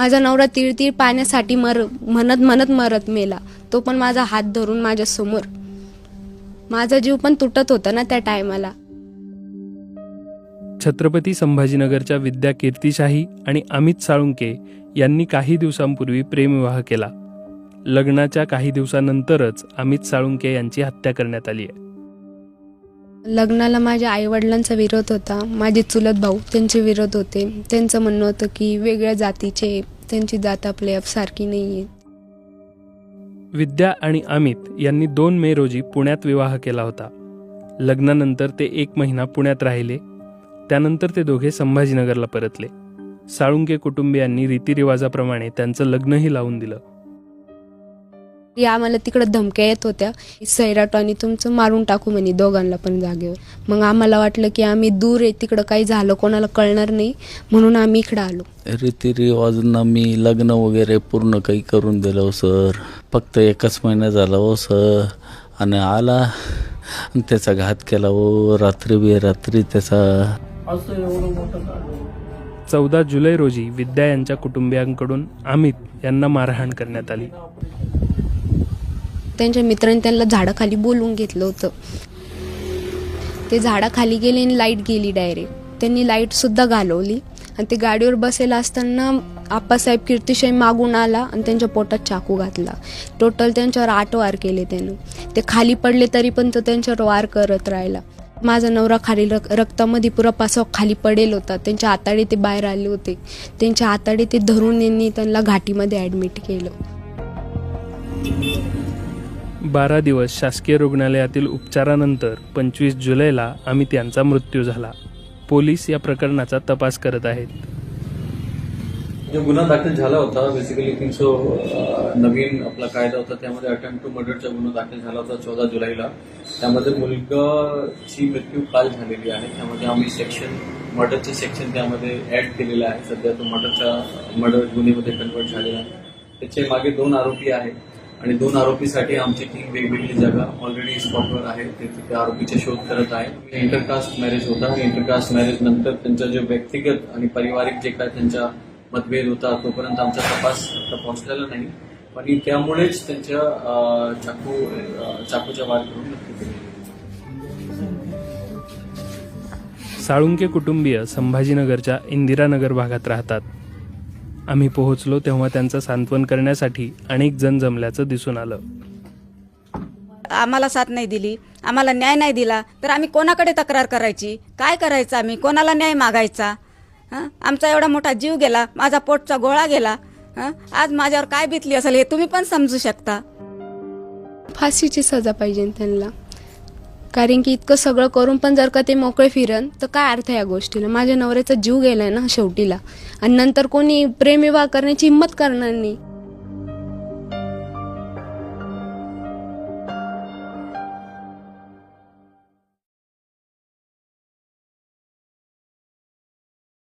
माझा नवरा तीळ पाण्यासाठी मर म्हणत म्हणत मरत मेला. तो पण माझा हात धरून माझ्यासमोर माझा जीव पण तुटत होता ना त्या टायमाला. छत्रपती संभाजीनगरच्या विद्या कीर्तिशाही आणि अमित साळुंके यांनी काही दिवसांपूर्वी प्रेमविवाह केला. लग्नाच्या काही दिवसानंतरच अमित साळुंके यांची हत्या करण्यात आली आहे. लग्नाला माझ्या आईवडिलांचा विरोध होता. माझे चुलत भाऊ त्यांचे विरोध होते. त्यांचं म्हणणं होतं की वेगळ्या जातीचे त्यांची जात आपल्या सारखी नाही आहे विद्या आणि अमित यांनी दोन मे रोजी पुण्यात विवाह केला होता. लग्नानंतर ते एक महिना पुण्यात राहिले. त्यानंतर ते दोघे संभाजीनगरला परतले. साळुंके कुटुंबियांनी रीतिरिवाजाप्रमाणे त्यांचं लग्नही लावून दिलं. की आम्हाला तिकडं धमक्या येत होत्या. सैराट आणि तुमचं मारून टाकू म्हणे दोघांना पण जागेवर. मग आम्हाला वाटलं की आम्ही दूर आहे तिकडं काही झालं कोणाला कळणार नाही म्हणून आम्ही इकडं आलो. रीतिरिवाजांना मी लग्न वगैरे पूर्ण काही करून दिलं हो सर. फक्त एकच महिना झाला हो सर. आणि आला त्याचा घात केला हो रात्री बेरात्री त्याचा. चौदा जुलै रोजी विद्या यांच्या कुटुंबियांकडून अमित यांना मारहाण करण्यात आली. त्यांच्या मित्रांनी त्यांना झाडाखाली बोलवून घेतलं होतं. ते झाडाखाली गेले आणि लाइट गेली डायरेक्ट. त्यांनी लाईटसुद्धा घालवली. आणि ते गाडीवर बसेला असताना आप्पासाहेब कीर्तिशाही मागून आला आणि त्यांच्या पोटात चाकू घातला. टोटल त्यांच्यावर आठ वार केले त्यानं. ते खाली पडले तरी पण तो त्यांच्यावर वार करत राहिला. माझा नवरा खाली रक रक्तामध्ये पुरा पासा खाली पडेल होता. त्यांच्या आताडे ते बाहेर आले होते. त्यांच्या आताडे ते धरून यांनी त्यांना घाटीमध्ये ॲडमिट केलं. बारा दिवस शासकीय रुग्णालयातील उपचारानंतर पंचवीस जुलैला अमित यांचा मृत्यू झाला. पोलीस या प्रकरणाचा तपास करत आहेत. जो गुन्हा दाखल झाला होता बेसिकली तीनशे नवीन आपला कायदा होता त्यामध्ये अटेम्प्ट टू मर्डरचा गुन्हा दाखल झाला होता चौदा जुलैला. त्यामध्ये मुलगाची मृत्यू काल झालेली आहे. त्यामध्ये आम्ही सेक्शन मर्डरचे सेक्शन त्यामध्ये ऍड केलेलं आहे. सध्या तो मर्डरचा मर्डर गुन्हेमध्ये कन्वर्ट झालेला आहे. त्याचे मागे दोन आरोपी आहेत. आणि दोन आरोपीसाठी आमची टीम वेगवेगळी जागा ऑलरेडी स्पॉटवर आहे. ते तिथे आरोपीचे शोध करत आहे. इंटरकास्ट मॅरेज होता. इंटरकास्ट मॅरेज नंतर त्यांचा जो व्यक्तिगत आणि पारिवारिक जे काय त्यांच्या मतभेद होता तोपर्यंत आमचा तपास आता पोहोचलेला नाही. पण त्यामुळेच त्यांच्या चाकू चाकूच्या वार करून साळुंके कुटुंबीय संभाजीनगरच्या इंदिरानगर भागात राहतात. आम्ही पोहोचलो तेव्हा त्यांचं सांत्वन करण्यासाठी अनेक जण जमल्याचं दिसून आलं. आम्हाला साथ नाही दिली आम्हाला न्याय नाही दिला तर आम्ही कोणाकडे तक्रार करायची? काय करायचं आम्ही? कोणाला न्याय मागायचा? हं? आमचा एवढा मोठा जीव गेला माझा पोटचा गोळा गेला हं? आज माझ्यावर काय बितली असेल हे तुम्ही पण समजू शकता. फाशीची सजा पाहिजे त्यांना. कारण की इतकं सगळं करून पण जर का ते मोकळे फिरन तर काय अर्थ या गोष्टीला? माझ्या नवऱ्याचा जीव गेलाय ना शेवटीला. आणि नंतर कोणी प्रेमविवाह करण्याची हिंमत करणार नाही.